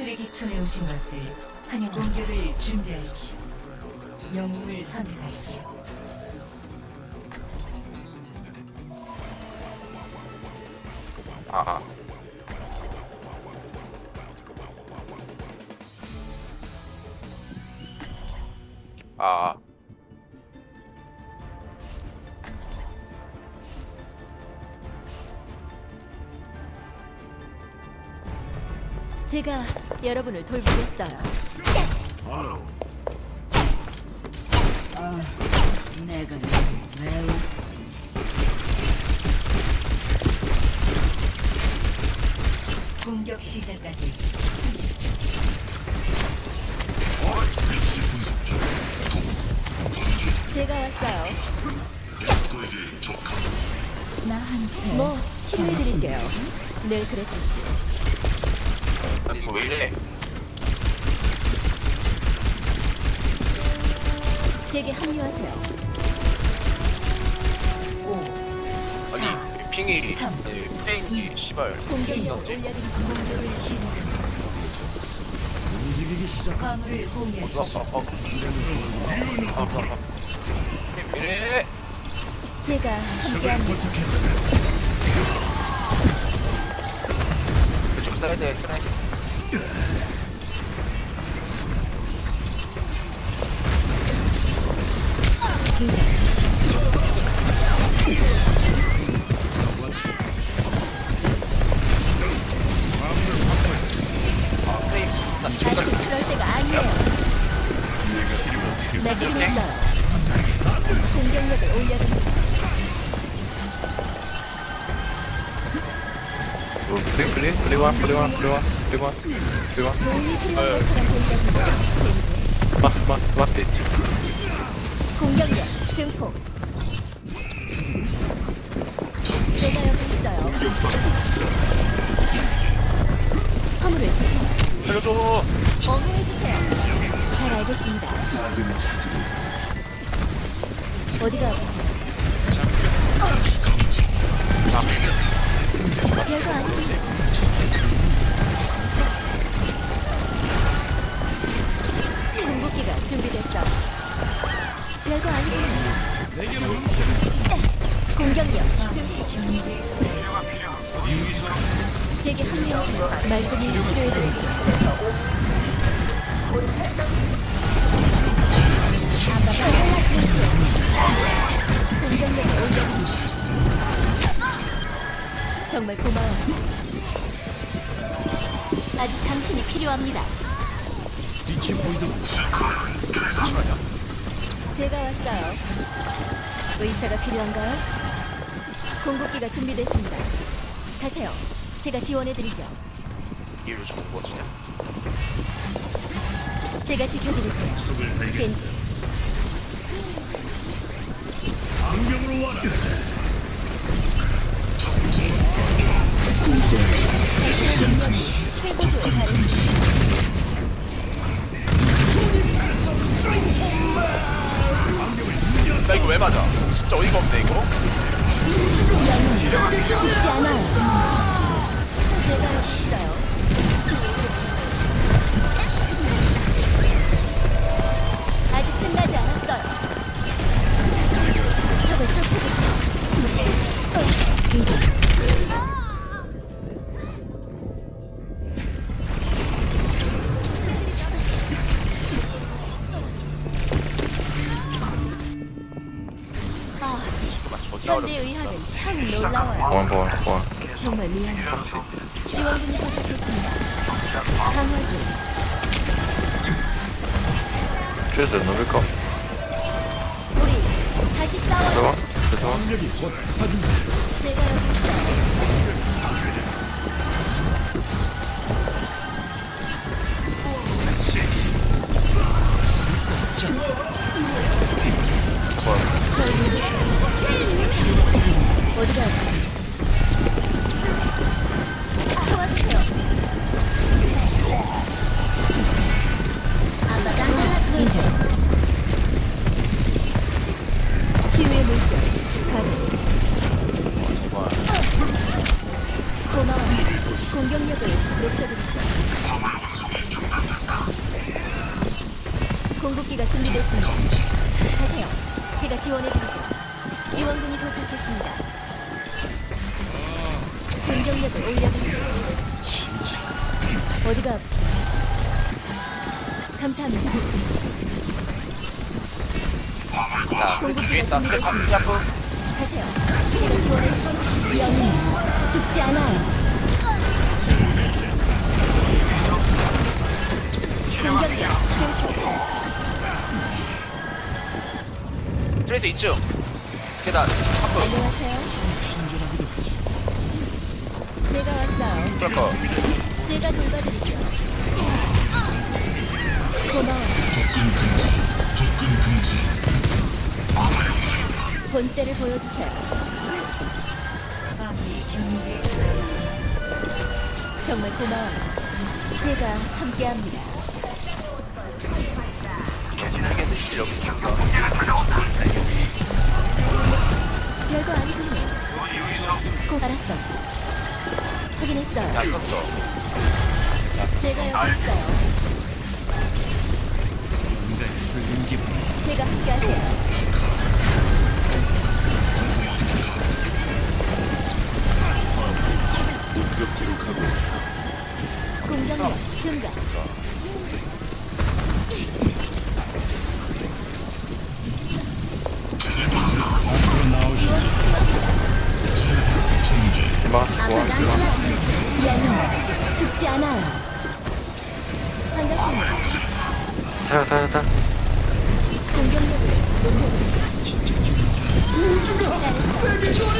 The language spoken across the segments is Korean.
쓰레기촌에 오신 것을 환영 공격을 준비하십시오. 영웅을 선택하십시오. 아, 아. 아, 제가 여러분을 돌보겠어요. 내가 너를 왜 웃지? 공격 시작까지 30초. 제가 왔어요. 나한테 뭐 치료해드릴게요. 늘 그랬듯이. 아니 왜 이래? 제게 합류하세요. 5, 아니 이 핑이 삼, 아니 핑이 씨발 공격력을 뭐지? 올려드리죠. 공격을 시작합니다. 화물을 어, 공유하십시오. 어, 어. 아, 아, 아. 왜 이래? 제가 함께합니다. 그쪽 사이드에. 아, 것처럼 보이거든요. 왠지 Last, last, last hit. 공격력 증폭. 제가 여기 있어요. 화물을 지켜 살려줘. 어머해주세요. 잘 알겠습니다. 어디가 아프세요? 별거 아니에 공격력 증폭. 제게 합류하세요. 말끔히 치료해드릴게요. 공격력을 올려드립니다. 정말 고마워요. 아직 당신이 필요합니다. 제가 왔어요. 의사가 필요한가요? 공급기가 준비됐습니다. 가세요. 제가 지원해드리죠. 이게 요즘 뭐지냐? 제가 지켜드릴게요. 겐지. 최고조에 cup. 우리 다시 싸워. the one. 제가 여기. 어디가 아프세요? 도와주세요. 치유의 물결 가동. 정말. 고마워요. 공격력을 높여드리죠. 공급기가 준비됐습니다. 가세요. 제가 지원해드리죠. 지원군이 도착했습니다. 공격력을 올려드리죠. 어디가 아프세요? 감사합니다. 야 그래도 뒤에 있다 그래. 앞으로 가세요. 제가. 영웅 죽지 않아요. 공격력 증폭. 트레이서 2층 계단 안녕하세요. 제가 왔어요. 트래커 제가 돌봐드리죠. 고마워요. 본때를 보여주세요. 정말 고마워요. 제가 함께합니다. 개진하겠네 실력이 별거 아니군요. 꼭 알았어. 확인했어요. 야 떴어 제가 여기 있어요. 제가 함께할게요. 공격력 증가. 앞을 좋아 나타나세요. 영웅 죽지 않아요. 반갑습니다. 타요 타요 타요 공격력을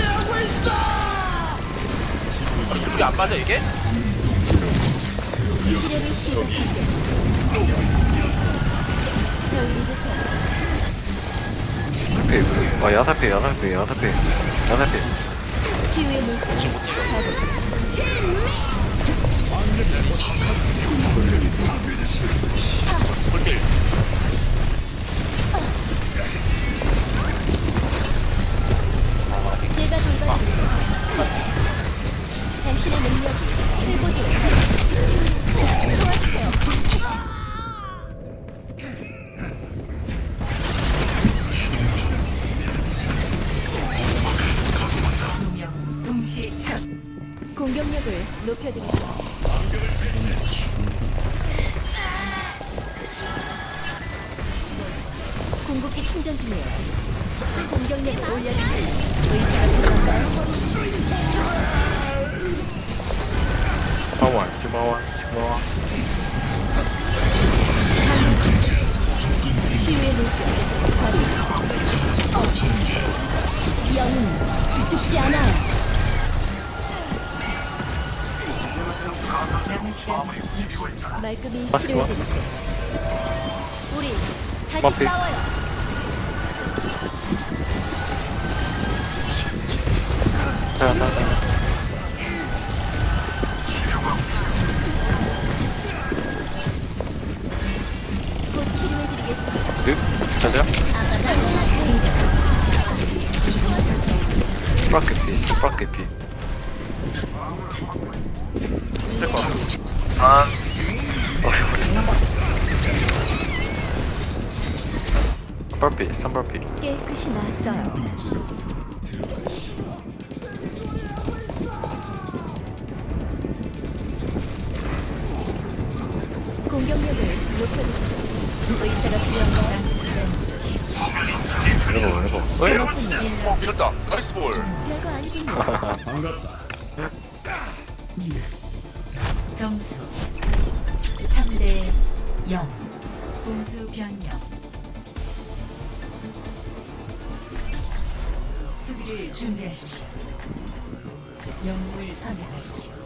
안 맞아 이게? 시작할게요. 절 믿으세요. 야사페 아 야사페 야사페 야사페 야사페 치유의 물결. 지금 못 이겨 가고. 불필 제가 돌봐드리죠. 당신의 능력이 높여드리죠. 궁극기 충전 중이에요. 공격력을 올려드리죠. 의사가 필요한가요? 치유의 물결. 발이. 영웅 죽지 않아요. 남은 시간 60초 말끔히 맞습니다. 치료해 드릴게요. 우리 다시 맞지? 싸워요. 타요 타 그 자자 스프라켓피 스프라켓피. 트래커 아. 뻘피 3벌피. 깨끗이 나았어요. 아니군요. 점수 3대 0 공수 변경. 수비를 준비하십시오. 영웅을 선택하십시오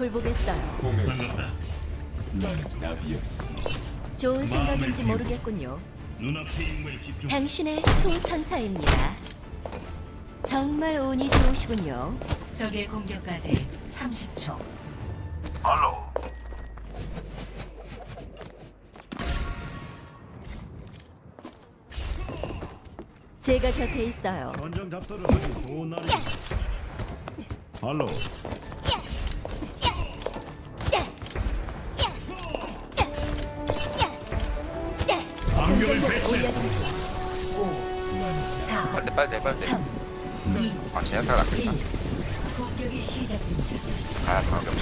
돌보겠어요. 좋은 생각인지 모르겠군요. 눈앞의 인물 집중. 당신의 수호천사입니다. 정말 운이 좋으시군요. 적의 공격까지 30초. 제가 곁에 있어요. 전장 답사를 하기 좋은 날이. 할로. 공격력 올려드리죠. 5, 4, 빨리 빨리 돼, 빨리 돼. 3, 2, 아 제약타 같다 1. 공격이 시작됩니다. 아 방금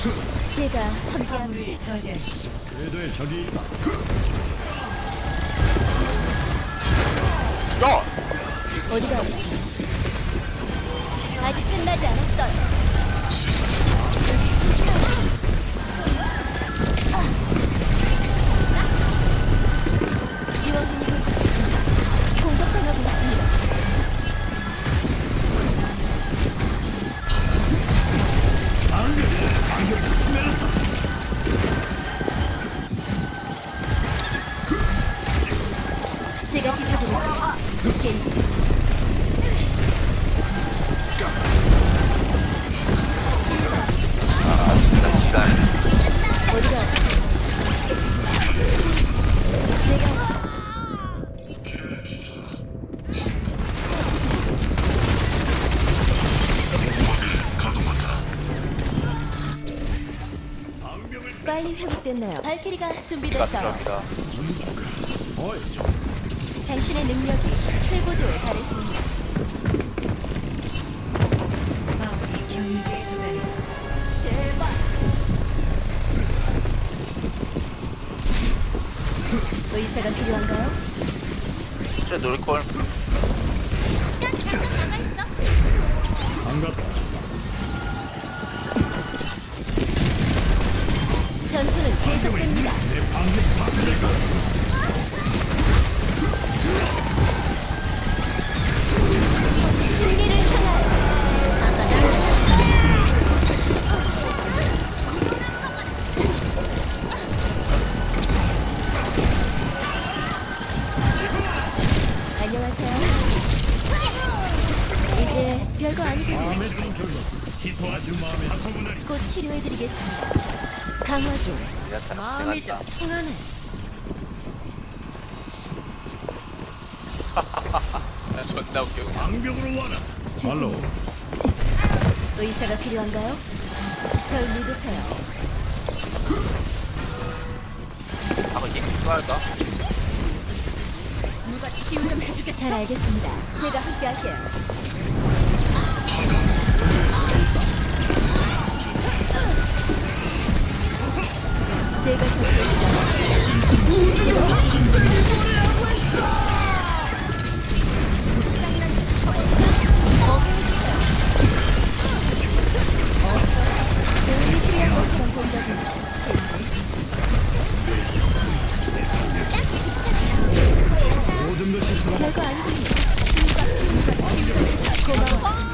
제가 함께합니다. 화물을 저지하십시오. 적이 있다. 야! 어디가 있습니까? 아직 끝나지 않았어요. 회복됐나요? 발키리가 준비됐어요. 어이, 당신의 능력이 최고조에 달했습니다. 도달했습니다. 의사가 필요한가요? 그래 노릴걸 반갑다. 계속됩니다. 중. 제약타 생각나 통하네. 아, 존나 웃겨 방벽으로 와라. 주신 의사가 필요한가요? 절 믿으세요. 한번 얘기 좀 할까? 누가 치유 좀 해주게. 잘 알겠습니다. 제가 함께할게요. 제가. 모든 것이 돌아. 별거 아니군요. 고마워.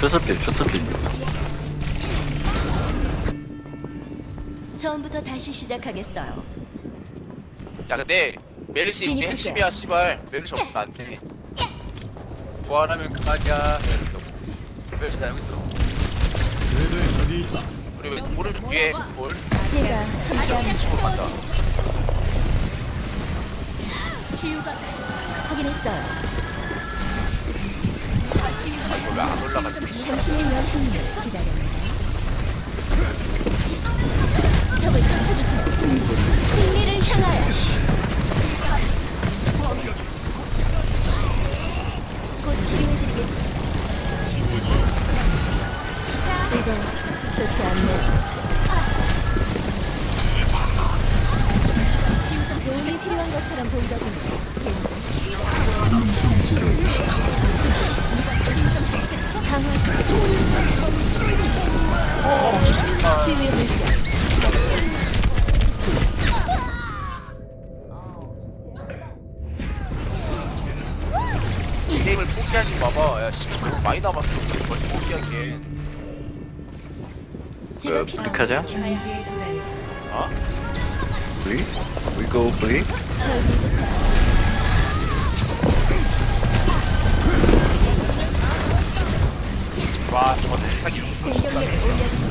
쇼스필 쇼스필 처음부터 다시 시작하겠어요. 야 근데 메르시 이게. 핵심이야 씨발 메르시 없으면 안돼 부활하면 그만이야 메르시 알고 있어. 우리 왜 오른쪽 뒤에 볼 제가 함께합니다. 치고 간다 치유가 확인했어요. 당신의 여신을 기다립니다. 적을 쫓아주세요. 승리를 향하여. 곧 치료해드리겠습니다. 이거 좋지 않네. 도움이 필요한 것처럼 보이더군요. 겐지. 게임을 포기하지 마봐. 야 너무 많이 남았어. 벌써 free? We? Go free? 와 저는 사기 공격력을 올려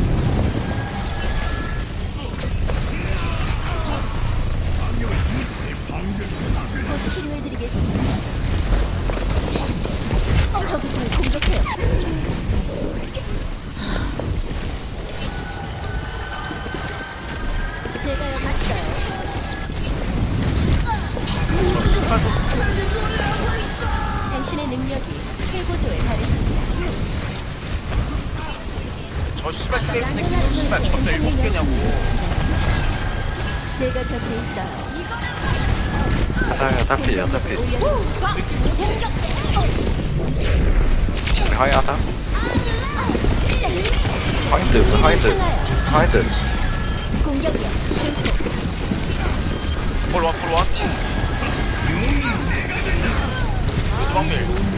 야타 피 올려드리죠. 하이 야타 하이드 하이드. 하이드. 증폭. 볼원 볼원. 주방밀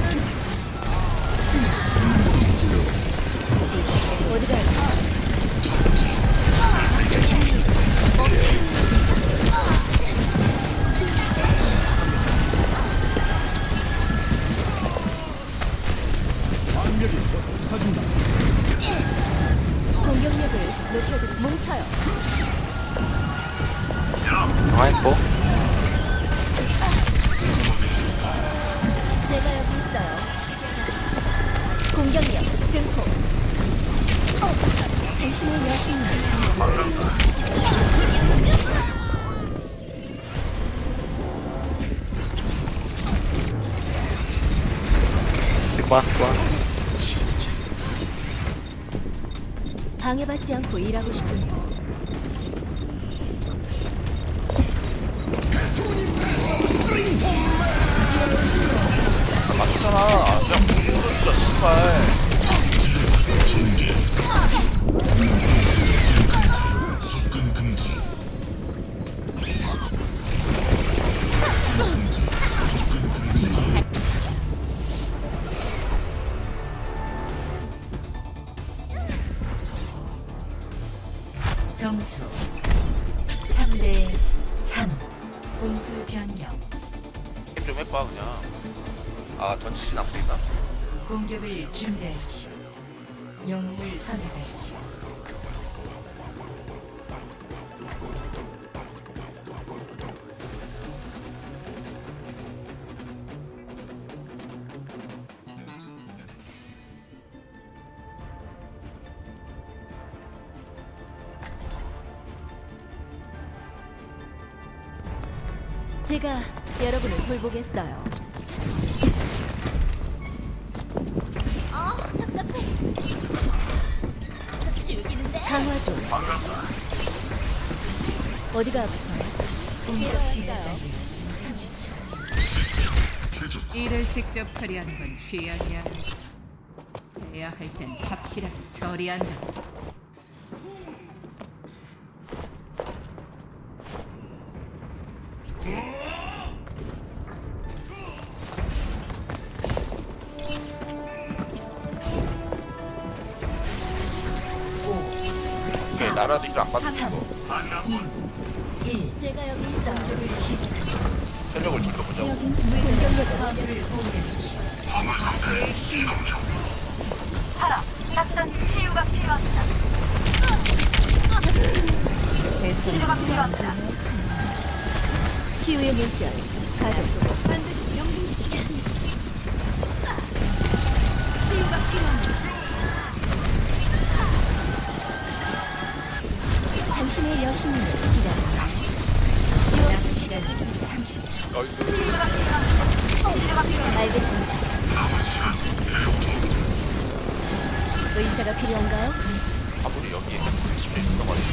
방해받지 않고 일하고 싶군 제가 여러분을 돌보겠어요. 아, 답답해. 강화 좀. 어디가 아프세요? 공격 시작까지 30초. 일을 직접 처리하는 건 취약이야. 해야 할 땐 확실하게 처리한다. 왜 나라도 일안 받는 거 1. 제가 여기 공격력을 화물을 보호하십시오. 치유의 물결 가동. 치유가 필요합니다. 여신님을 기다립니다. 남은 시간 30초. 알겠습니다. 의사가 필요한가요? 아무리 여기에 있는 말이야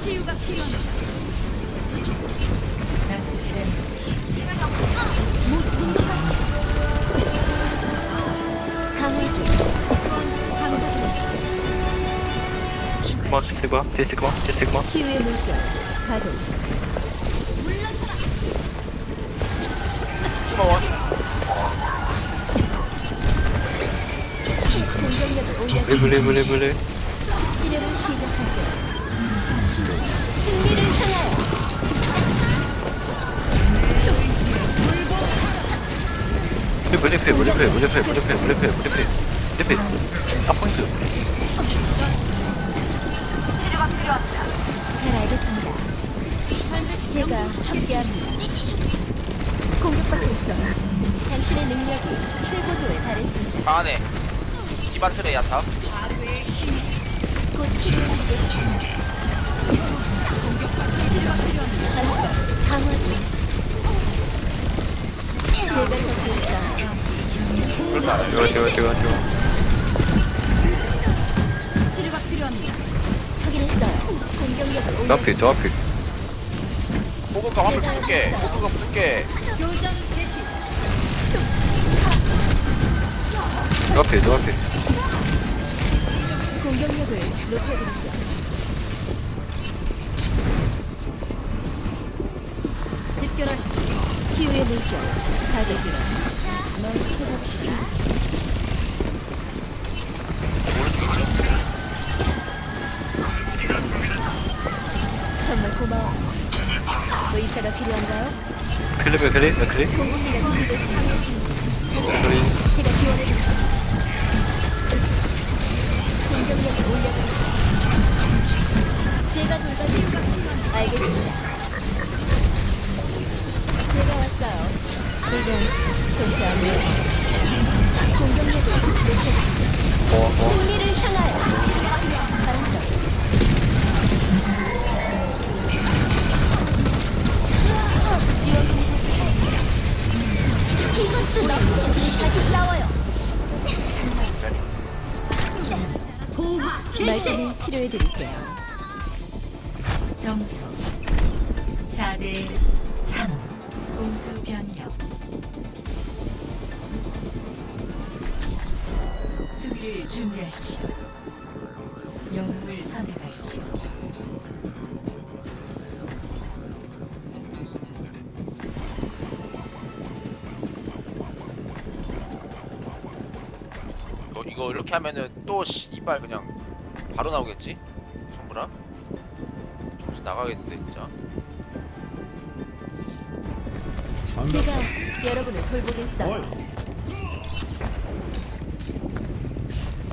치유가 필요합니다. 남은 시간 10초. 강해줘. 디스그마 디스그마 디스그마 디스그마 치유의 물결 가동. 고마워 공격력을 올려 레블 레블 레블 레. 치료를 시작할게 승리를 향하여 물리패 물리패 물리패 물리패 물리패 물리패 딱 포인트. 잘 알겠습니다. 제가 함께합니다. 공격받고 있어요. 당신의 능력이 최고조에 달했습니다. 방 안에 디바 트레 야타 곧 치료해드리겠습니다. 강화 중. 제가 곁에 알아 뛰어 뛰어 뛰어 뛰어 치료가 필요합니다. 저. 앞에 저 앞에 호그가 화물 붙을게 호그가 붙을게. 저 앞에 저 앞에 공격력을 높여드리죠. 집결하십시오. 치유의 물결 가득이라 널 회복시켜 오 의사가 필요한가요? 클리브 클리 클리. 공격기가 준비됐습니다. 클리. 제가 지원해드릴게요. 올려드리죠 제가 돌봐드리죠 알겠습니다. 제가 왔어요. 이건 좋지 않네요. 공격력을 높여드리죠 승리를 향하여 이것도 너무 다시 싸워요. 말씀을 치료해드릴게요. 점수 4대 3 공수 변경. 수비를 준비하십시오. 영웅을 선택하십시오 이렇게 하면은 또 씨발 그냥 바로 나오겠지? 전부라? 정신 나가겠는데 진짜 제가 여러분을 돌보겠어요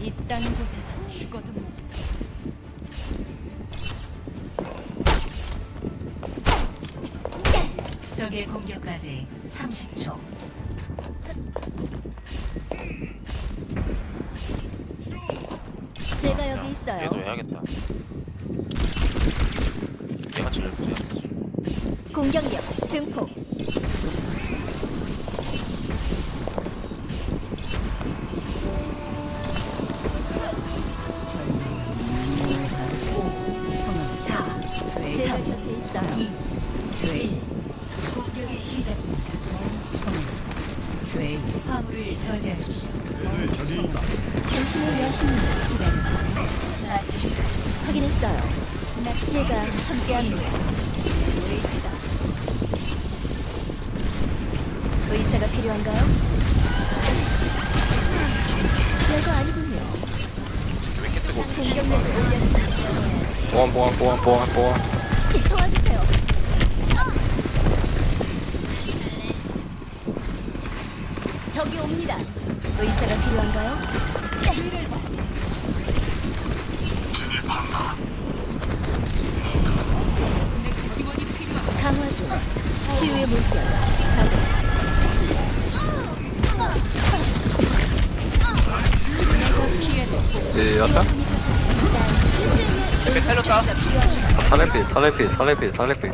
이땅 곳에서 죽어도 못 살. 적의 공격까지 30초 제가 여기 있어요. 얘도 해야겠다. 얘가 제일 사실. 공격력 증폭 함께합니다. 의사가 필요한가요? 별거 아니군요. 왜 이렇게 뜨고 공격력을 올려드리죠 보안 보안 보안 보안 보안. 도와주세요. 적이 옵니다. 의사가 필요한가요? 지원이 필요합니다. 강화 중 치유의 물결 예 약간 왜 때렸다? 살레피 살레피 살레피 살레피.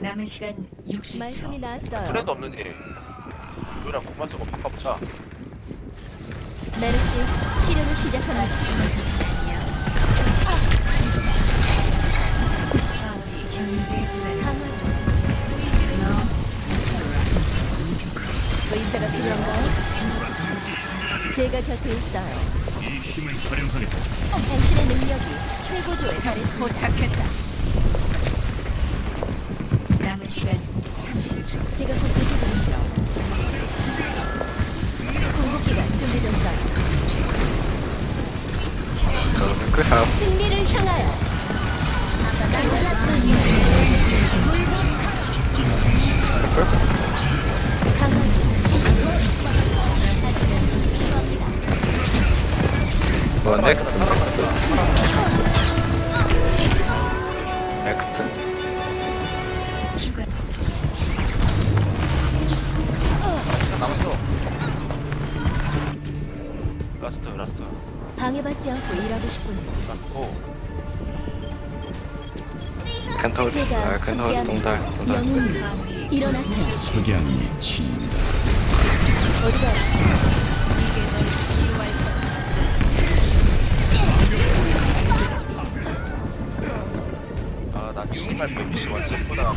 남은 시간 60초. 말씀이 나왔어요. 프렌드 없는데 이거랑 그만 쓰고 바꿔보자 메르시 치료를 시작하는 의사가 필요한가요? 제가 곁에 있어요. 이 힘을 활용하겠다. 당신의 능력이 최고조에 달했습니다. 도착했다. 남은 시간 30초. 제가 곧도착하죠 그러면 승리를 향하여 뭐 넥슨? 넥슨? 방해받지 않고 일하고 싶군요. 라스트 오 켄터우리 제가 아 켄터우리 동달 함께합니다. 동달 영웅님 마무리 일어나세요. 석양이 친다. 어디가 아난 씨발 뱀씨 원cep보다